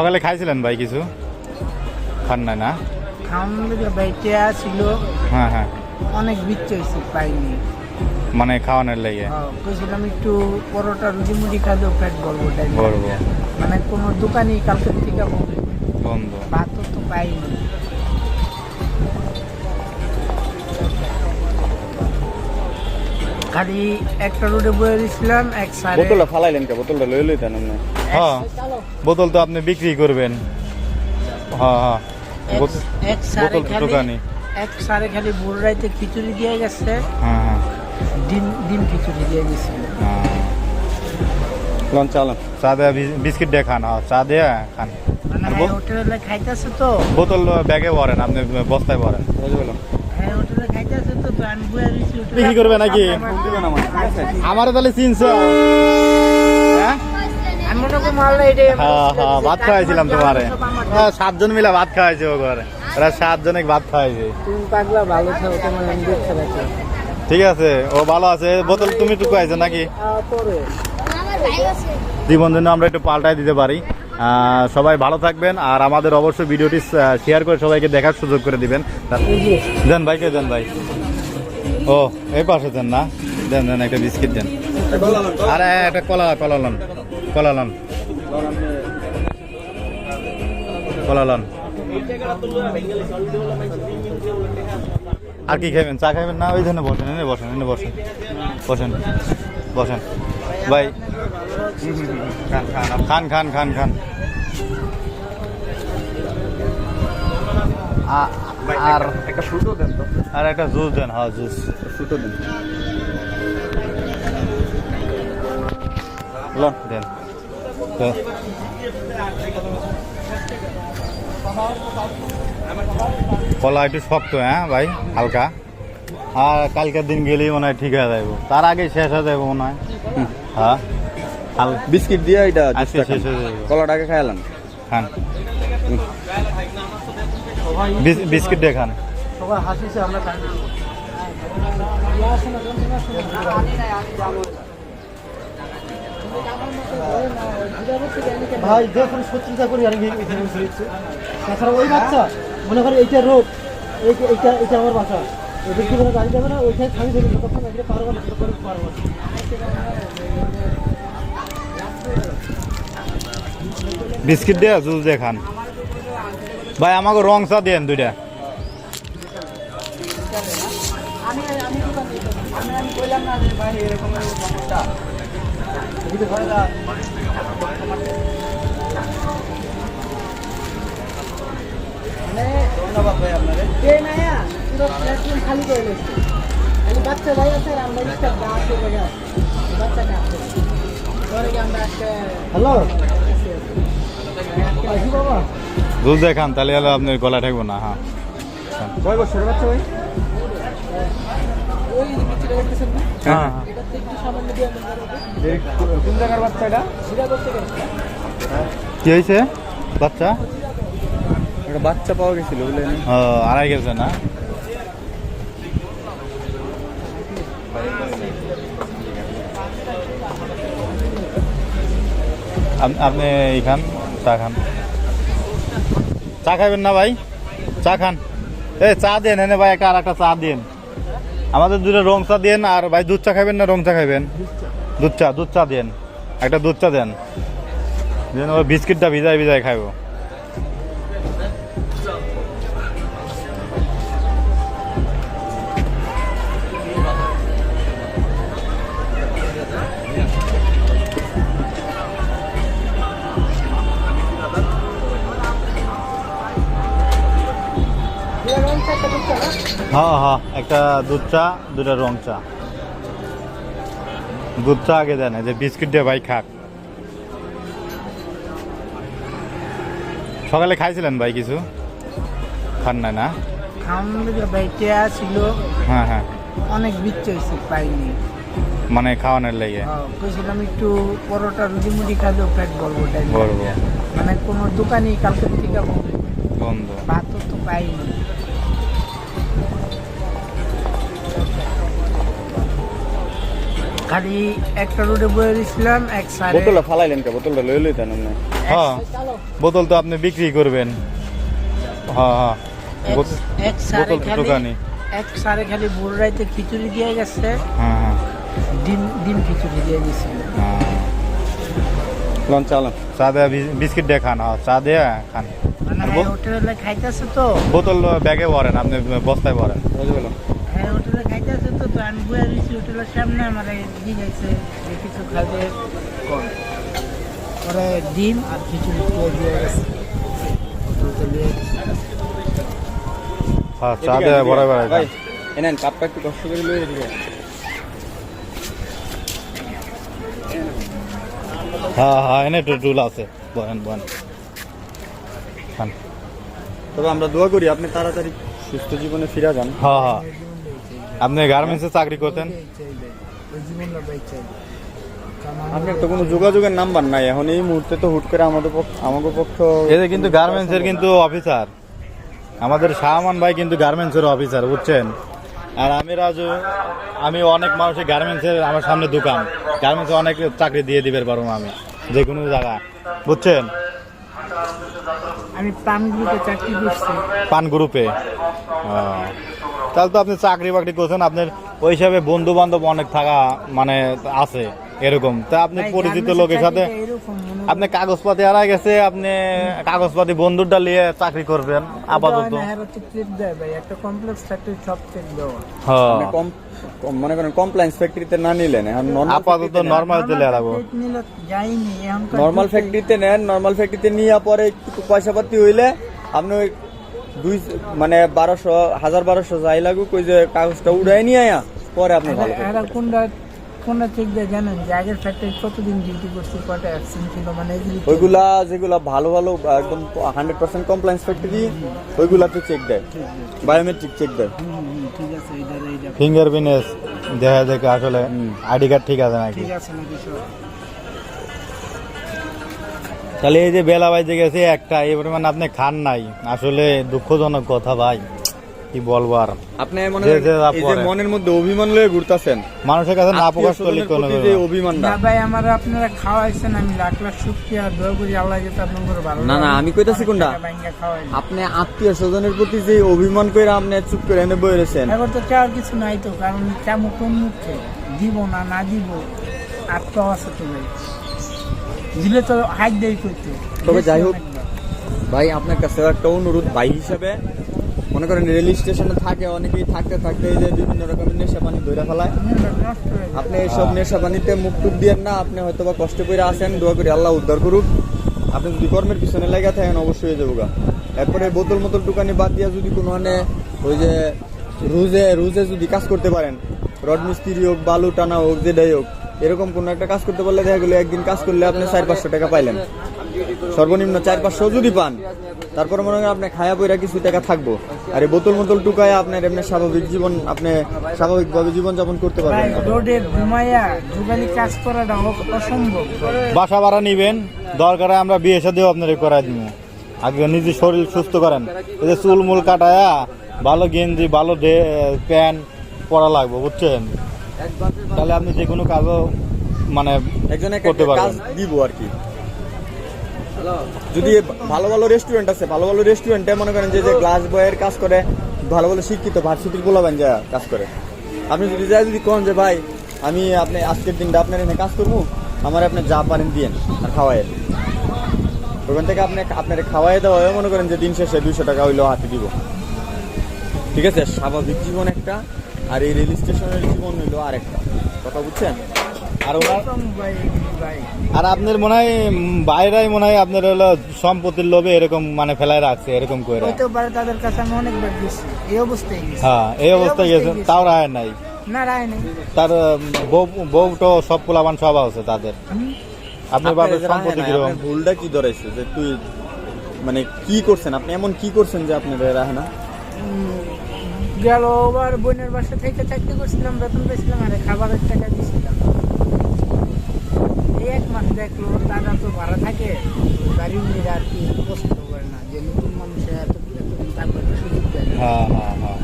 সকালে খাইছিলেন ভাই কিছু? খান না না? খাওয়ানোর ছিল। হ্যাঁ হ্যাঁ। অনেক বিচ্ছে হয়েছে পাইনি। মানে খাওয়ানোর লাগে? হ্যাঁ, কইছিলাম একটু পরোটা রুটি মুড়ি খাইলেও পেট বলব মানে কোনো দোকানই কালকের থেকে বন্ধ। বন্ধু। ভাতও তো পাইনি। খালি একটা রোডে বয়ে দিয়েছিলাম এক সাইডে বোতলটা ফালাইলেন কে? বোতলটা লই লইতেন আপনি হ্যাঁ বোতল তো আপনি বিক্রি করবেন। হ্যাঁ হ্যাঁ এক খালি এক খালি খিচুড়ি দিয়ে গেছে। হ্যাঁ হ্যাঁ। ডিম ডিম খিচুড়ি দিয়ে গেছিল হ্যাঁ। লন চালান চা দেয়া বিস্কিট দিয়ে খান হ্যাঁ, চা দিয়ে খান। মানে হোটেলে খাইতেছে তো। বোতল ব্যাগে ভরেন আপনি বস্তায় ভরেন। হ্যাঁ হোটেলে খাইতেছে তো তো আমি বয়ে দিয়েছি বিক্রি করবে নাকি? আমার তাহলে চিনছ হ্যাঁ? হ্যাঁ। হ্যাঁ ভাত খাওয়াইছিলাম তোমারে। সাতজন মিলে ভাত খাওয়াইছে ও ঘরে। সাতজনে ভাত খাওয়াইছে। ঠিক আছে, ও ভালো আছে। বোতল তুমি টুকু আইছো নাকি? জীবন জন্য আমরা একটু পাল্টাই দিতে পারি। সবাই ভালো থাকবেন আর আমাদের অবশ্যই ভিডিওটি শেয়ার করে সবাইকে দেখার সুযোগ করে দিবেন। দেন ভাইকে দেন ভাই। ও, এই পাশে দেন না। দেন দেন, একটা বিস্কিট দেন। আরে, একটা কলা কলা লন কলা লন। কলা লন। আর কি খাবেন চা খাবেন না? ওই ধরনের বসেন, এনে বসেন এনে বসেন। বসেন বসেন। ভাই। খান খান খান খান আর একটা ফ্রুটও দেন তো। আর একটা জুস দেন হ্যাঁ জুস। ফ্রুটও দেন। লন দেন। তো কলা একটু শক্ত হ্যাঁ ভাই হালকা। আর কালকের দিন গেলেই মনে হয় ঠিক হয়ে যাইব। তার আগে শেষ হয়ে যাইব মনে হয়। হ্যাঁ। বিস্কিট দিয়ে এটা শেষ হয়ে যাবে কলাটাকে খাইলাম খান। বিস- বিস্কিট দিয়ে খান। সবাই হাসিছে আমরা ভাই দেখুন সত্যিটা করি রয়েছে। তাছাড়া ওই বাচ্চা মনে করেন এইটা রোড এই- এইটা এটা আমার বাসা এদের কি কোনো গাড়ি যাবে না? ওইখানে থামি দেবে তখন এখানে পারব না করে পারব না। বিস্কিট দিয়ে জুস দিয়ে খান। ভাই আমাকে রং চা দেন দুইটা। হ্যালো বাবা জুস দিয়ে খান তাহলে হলো আপনার গলা ঠেকবো না হ্যাঁ। কয় বছর বাচ্চা ভাই? হ্যাঁ হ্যাঁ। কি হয়েছে? বাচ্চা? বাচ্চা পাওয়া গেছিল আড়াই গেছে না? আপনি এই তা খান। চা খাবেন না ভাই? চা খান। এ চা দেন, এনে ভাই একটা আর একটা চা দেন। আমাদের দুটো রং চা দেন, আর ভাই দুধ চা খাবেন না রং চা খাবেন দুধ চা দুধ চা দেন। একটা দুধ চা দেন। দেন বিস্কিটটা ভিজায় ভিজায় খাইবো। হ্যাঁ হ্যাঁ একটা দুধ চা দুটা রং চা। দুধ চা আগে দেন যে বিস্কিট দিয়ে ভাই খাক। সকালে খাইছিলেন ভাই কিছু? খান না? বাইকে ছিল হ্যাঁ হ্যাঁ। অনেক বিচ্ছে হয়েছে পাইনি। মানে খাওয়ানোর লেগে? হ্যাঁ, কইছিলাম একটু পরোটা রুটি খাইলেও পেট মানে কোনো দোকানই কালকের থেকে বন্ধ। ভাতও তো পাইনি। খালি একটা রোডে বয়ে দিয়েছিলাম এক সাইডে বোতলটা ফালাইলেন কে? বোতলটা লই লইতেন আপনি। হ্যাঁ বোতল তো আপনি বিক্রি করবেন। হ্যাঁ হ্যাঁ এক খালি দোকানি এক খালি খিচুড়ি দিয়ে গেছে। হ্যাঁ হ্যাঁ। ডিম ডিম খিচুড়ি দিয়ে গেছিল হ্যাঁ। লন চালান চা দেয়া বিস্কিট দিয়ে খান হ্যাঁ চা দেয়া খান। মানে হোটেলে খাইতেছে তো? বোতল ব্যাগে ভরেন আপনি বস্তায় ভরেন। বুঝে গেলাম হ্যাঁ হোটেলে তো তো আমি বয়ে দিয়েছি হোটেলের সামনে আমার দিয়ে কিছু খাবে। কর পরে ডিম আর খিচুড়ি দিয়ে দিয়ে গেছে। হ্যাঁ চা দেয়া ভরে ভরে ভাই এনেন কাপটা একটু কষ্ট করে লই এদিকে হ্যাঁ হ্যাঁ এনে টুল আছে। বলেন বলেন তবে আমরা দোয়া করি আপনি তাড়াতাড়ি সুস্থ জীবনে ফিরে যান। হ্যাঁ হ্যাঁ। আপনি গার্মেন্টসে চাকরি করতেন? আপনার তো কোনো যোগাযোগের নাম্বার নাই এখন এই মুহূর্তে তো হুট করে আমাদের পক্ষ আমাদের পক্ষ এদের কিন্তু গার্মেন্টসের কিন্তু অফিসার। আমাদের শাহমান ভাই কিন্তু গার্মেন্টসের অফিসার বুঝছেন? আর আমি রাজু আমি অনেক মানুষের গার্মেন্টসের আমার সামনে দোকান। গার্মেন্টসে অনেক চাকরি দিয়ে দিবে পারব আমি যে কোনো জায়গা বুঝছেন? আমি প্রাণ গ্রুপে চাকরি করছি। পান গ্রুপে? ও, তাহলে তো আপনি চাকরি বাকরি করছেন আপনার ওই হিসাবে বন্ধু বান্ধব অনেক থাকা মানে আছে এরকম। তা আপনি পরিচিত লোকের সাথে আপনি কাগজপাতি হারা গেছে আপনি কাগজপাতি বন্ধুরটা নিয়ে চাকরি করবেন আপাতত। হয়। হ্যাঁ মনে করেন কমপ্লায়েন্স ফ্যাক্টরিতে না নিলেন আপাতত নর্মাল দিলে তো নর্মাল ফ্যাক্টরিতে নেন নর্মাল ফ্যাক্টরিতে নিয়ে পরে একটু পয়সা পাতি হইলে আপনি দুই মানে বারোশো হাজার বারোশো যাই লাগুক ওই যে কাগজটা উড়াই নিয়ে আয়া পরে আপনি ভালো। এরা কোনটা কোনটা চেক দেয় জানেন যে আগের ফ্যাক্টরি কতদিন ডিউটি করছে কয়টা অ্যাবসেন্ট ছিল মানে ওইগুলা যেগুলা ভালো ভালো একদম হান্ড্রেড পার্সেন্ট কমপ্লায়েন্স ফ্যাক্টরি ওইগুলাতে চেক দেয়। বায়োমেট্রিক চেক দেয়। ঠিক আছে এইটা এইটা ফিঙ্গার প্রিন্ট দেখা দেখে আসলে আইডি কার্ড ঠিক আছে নাকি? ঠিক আছে নাকি সব তাহলে এই যে বেলা বাইজে গেছে একটা এই পরিমাণ আপনি খান নাই। আসলে দুঃখজনক কথা ভাই কি বলব আর? আপনি মনে এই যে মনের মধ্যে অভিমান লয়ে ঘুরতাছেন। মানুষের কাছে না প্রকাশ করলে কোনো যে অভিমানটা। না ভাই আমার আপনারা খাওয়াইছেন আমি লাখ লাখ শুক্রিয়া দোয়া করি আল্লাহ যাতে আপনার ভালো না, না, আমি কইতাছি কোনটা? আপনি আত্মীয় স্বজনের প্রতি যে অভিমান করে আপনি চুপ করে এনে বই রয়েছেন। এখন তো চাওয়ার কিছু নাই তো কারণ কেমন কোন মুখে? দিব না না দিব? আত্মা আছে তো ভাই। দিলে তো হাইট দেই করতো তবে যাই হোক, ভাই আপনার কাছে একটা অনুরোধ ভাই হিসাবে। মনে করেন রেল স্টেশনে থাকে অনেকেই থাকতে থাকতে এই যে বিভিন্ন রকমের নেশা পানি ধরে ফেলায়। আপনি এইসব নেশা পানিতে মুখ টুক দিয়েন না আপনি হয়তো বা কষ্ট করে আসেন দোয়া করে আল্লাহ উদ্ধার করুক। আপনি যদি কর্মের পিছনে লেগে থাকেন অবশ্যই হয়ে যাব গা এরপরে বোতল মোতল দোকানে বাদ দিয়া যদি কোনো মানে ওই যে রুজে রুজে যদি কাজ করতে পারেন রড মিস্ত্রি হোক বালু টানা হোক যেটাই হোক এরকম কোনো একটা কাজ করতে পারলে দেখা গেলো একদিন কাজ করলে আপনি চার পাঁচশো টাকা পাইলেন। সর্বনিম্ন চার পাঁচশো যদি পান তারপরে মনে করেন আপনি খায়া পইরা কিছু টাকা থাকব। আর এই বোতল মোতল টুকায় আপনার এমনি স্বাভাবিক জীবন আপনি স্বাভাবিকভাবে জীবনযাপন করতে পারবেন রোডে ঘুমাইয়া যুগালি কাজ করাটা অসম্ভব। বাসা ভাড়া নিবেন দরকারে আমরা বিয়ে সাথেও আপনার করাই দিব আগে নিজে শরীর সুস্থ করেন। এই যে চুল মুল কাটায়া ভালো গেঞ্জি ভালো প্যান্ট পরা লাগবে বুঝছেন? তাহলে আপনি যে কোনো কাজও মানে একজন করতে পারবেন। দিব আর কি। যদি ভালো ভালো রেস্টুরেন্ট আছে ভালো ভালো রেস্টুরেন্টে মনে করেন যে যে গ্লাস বয়ের কাজ করে ভালো ভালো শিক্ষিত ভার্সিটির বলাবেন যা কাজ করে। আপনি যদি যাই যদি কোন যে ভাই আমি আপনি আজকের দিনটা আপনার এখানে কাজ করব আমার আপনি যা পারেন দিয়েন আর খাওয়াইয়েন ওখান থেকে আপনি আপনার খাওয়াই দেওয়া হয় মনে করেন যে দিন শেষে দুইশো টাকা হইলেও হাতে দিব। ঠিক আছে? স্বাভাবিক জীবন একটা। আর এই রেল স্টেশনের জীবন হইল আর একটা কথা বুঝছেন? আর ওনার আর আপনার মনে হয় বাইরেই মনে হয় আপনার হলো সম্পত্তির লোভে এরকম মানে ফেলায় রাখছে এরকম করে তাদের কাছে আমি অনেকবার গেছি। এই অবস্থায় গেছি। হ্যাঁ এই অবস্থায় গেছে। তাও রায় নাই? না রায় নেই। তার বউ বউ তো সব পোলাবান সব আছে তাদের। আপনার বাবার সম্পত্তি কীরকম? ভুলটা কি ধরাইছে যে তুই মানে কি করছেন? আপনি এমন কি করছেন যে আপনার রাহে না গেল আবার বোনের বাসা থেকে চাকরি করছিলাম বেতন পেয়েছিলাম আরে খাবারের টাকা দিয়েছিলাম এই এক মাস দেখল তারা তো ভাড়া থাকে বাড়ির মেয়েরা আর কি পছন্দ করে না যে নতুন মানুষের এত হ্যাঁ, হ্যাঁ, হ্যাঁ।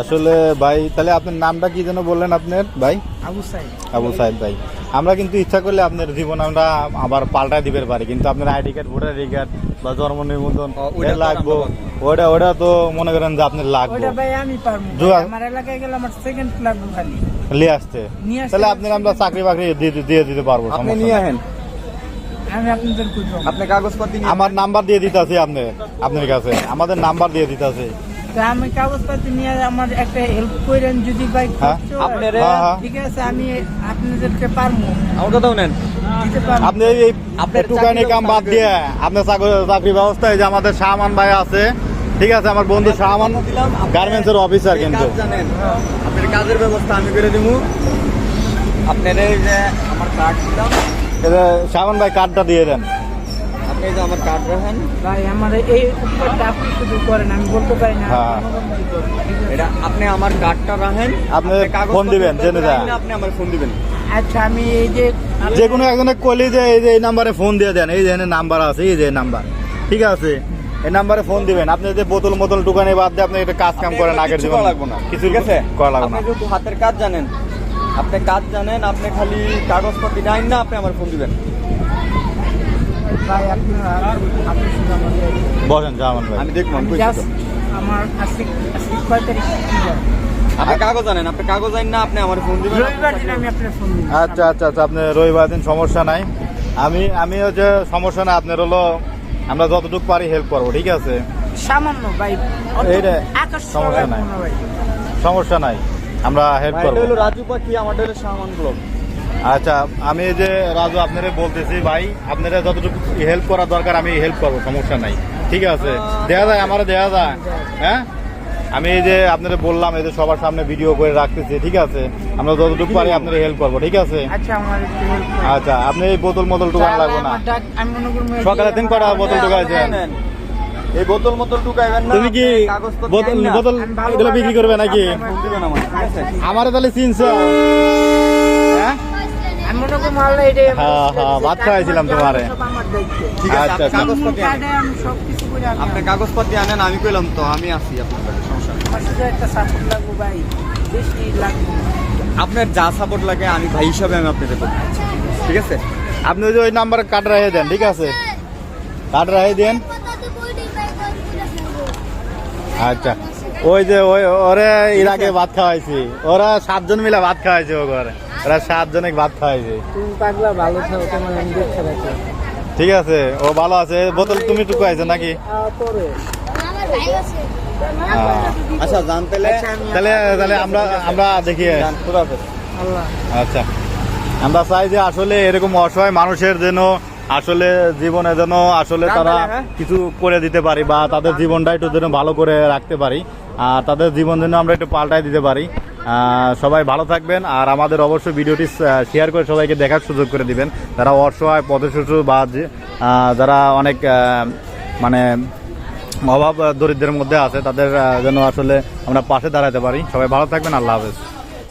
আসলে ভাই তাহলে আপনার নামটা কি যেন বললেন আপনার ভাই? আবু সাহেব আবু সাহেব ভাই। আমরা কিন্তু ইচ্ছা করলে আপনার জীবন আমরা আবার পাল্টায় দিতে পারি। কিন্তু আপনার ID card voter ID card বা জন্ম নিবন্ধন ওটা লাগবো। ওটা ওটা তো মনে করেন যে আপনার লাগবে। ওইটা ভাই আমি পারব জোয়া- আমার এলাকায় গেলে আমার সেকেন্ড লাগবে খালি। নিয়ে আসতে। তাহলে আপনার আমরা চাকরি বাকরি দিয়ে দিতে পারব আপনি নিয়ে আপনি কাগজপাতি আমার নাম্বার দিয়ে দিতেছি আপনি আপনার কাছে। আমাদের নাম্বার দিয়ে দিতেছি তা আমি কাগজপত্র নিয়ে আমার একটা হেল্প করেন যদি ভাই হ্যাঁ। আপনারে- হ্যাঁ, হ্যাঁ। ঠিক আছে আমি আপনাদেরকে পারব। আমার কথাও নেন। আপনি এই আপনার চাকরি কাম বাদ ব্যবস্থা দিয়ে আপনার চাকরি- চাকরি ব্যবস্থায় যে আমাদের শাহমান ভাই আছে ঠিক আছে আমার বন্ধু শাহমান গার্মেন্টস এর অফিসার কিন্তু। জানেন আপনার কাজের ব্যবস্থা আমি করে দিব আপনার এই যে আমার কার্ড দিলাম। এটা শাহমান ভাই কার্ডটা দিয়ে দেন। এই যে আমার কার্ড রাখেন ভাই আমার এই উপকারটা আপনি শুধু করেন আমি বলতে পারি না হ্যাঁ। এটা আপনি আমার কার্ডটা রাখেন আপনি কাগজপত্র ফোন দিবেন, জেনে যান। আপনি আমার ফোন দিবেন। আচ্ছা আমি এই যে যে কোনো একজনের কলি যে এই যে এই নাম্বারে ফোন দিয়ে দেন এই যে নাম্বার আছে এই যে নাম্বার ঠিক আছে? এই নাম্বারে ফোন দিবেন। আপনি যে বোতল মোতল দোকানে বাদ দিয়ে আপনি একটা কাজ কাম করেন আগের কিছু জীবন। করা লাগবে না। কিছু ঠিক আছে? করা লাগবে না। আপনি যেহেতু হাতের কাজ জানেন আপনি কাজ জানেন আপনি খালি কাগজপত্র নাই না আপনি আমার ফোন দিবেন। বসেন শাহমান ভাই। আমি দেখব আমার? আপনি কাগজ জানেন আপনি কাগজ জানেন না আপনি আমার ফোন দিবেন। রবিবার দিন আমি আপনার ফোন দিই আচ্ছা আচ্ছা আচ্ছা আপনি রবিবার দিন সমস্যা নাই। আমি আমি হচ্ছে সমস্যা নাই আপনার হলো আমরা যতটুকু পারি হেল্প করব ঠিক আছে? সামান্য ভাই। এইটা সমস্যা নাই। সমস্যা নাই আমরা হেল্প করব। রাজু পাখি আমাদের সামান আচ্ছা আমি যে রাজু আপনারে বলতেছি ভাই আপনারা যতটুকু হেল্প করা দরকার আমি হেল্প করব সমস্যা নাই। ঠিক আছে? দেয়া যায় আমারও দেয়া যায়। হ্যাঁ? আমি এই যে আপনারা বললাম এই যে সবার সামনে ভিডিও করে রাখতেছি ঠিক আছে? আমরা যতটুকু পারি আপনারা হেল্প করব ঠিক আছে? আচ্ছা আমার। আচ্ছা আপনি এই বোতল মোতল টুকান লাগবে না? আমার ডাক- আমি করি সকালে দিন কটা বোতল ঢুকাইছেন এই বোতল মোতল ঢুকাইবেন না তুমি কি বোতল বোতল এগুলো বিক্রি করবে নাকি? আমার আমারে তাহলে চিনছো হ্যাঁ আমি মনে করি মাল্লা এটা হ্যাঁ, হ্যাঁ, ভাত খাওয়াইছিলাম তোমারে। সব আমার দায়িত্ব। ঠিক আছে আচ্ছা, আপনি আচ্ছা। কাগজপত্র আনেন আমি সব কিছু করে আমি আপনি কাগজপত্র আনেন আমি কইলাম তো আমি আছি আপনার যা সাপোর্ট লাগে আমি ভাই হিসাবে আমি আপনাকে করব ঠিক আছে। আপনি ওই যে ওই নাম্বারে কার্ড রাখিয়ে দেন ঠিক আছে? কার্ড রাখিয়ে দেন। আচ্ছা ওই যে ওই ওরে এর আগে ভাত খাওয়াইছি। ওরা সাতজন মিলে ভাত খাওয়াইছে ও ঘরে। ওরা সাতজনে ভাত খাওয়াইছে তুমি পাগলা ভালো থাকো তোমার আমি দেখতে রাখি ঠিক আছে ও ভালো আছে। বোতল তুমি টুকু টুকাইছো নাকি? পরে। আচ্ছা জান পেলে আচ্ছা, তাহলে তাহলে আমরা আমরা দেখি। আচ্ছা। আমরা চাই যে আসলে এরকম অসহায় মানুষের যেন আসলে জীবনে যেন আসলে তারা হ্যাঁ? কিছু করে দিতে পারি বা তাদের জীবনটা একটু যেন ভালো করে রাখতে পারি আর তাদের জীবন যেন আমরা একটু পাল্টাই দিতে পারি। সবাই ভালো থাকবেন আর আমাদের অবশ্যই ভিডিওটি শেয়ার করে সবাইকে দেখার সুযোগ করে দিবেন। যারা অসহায় পথশিশু বা যারা অনেক মানে অভাব, দরিদ্রের মধ্যে আছে, তাদের জন্য আসলে আমরা পাশে দাঁড়াতে পারি। সবাই ভালো থাকবেন, আল্লাহ হাফেজ।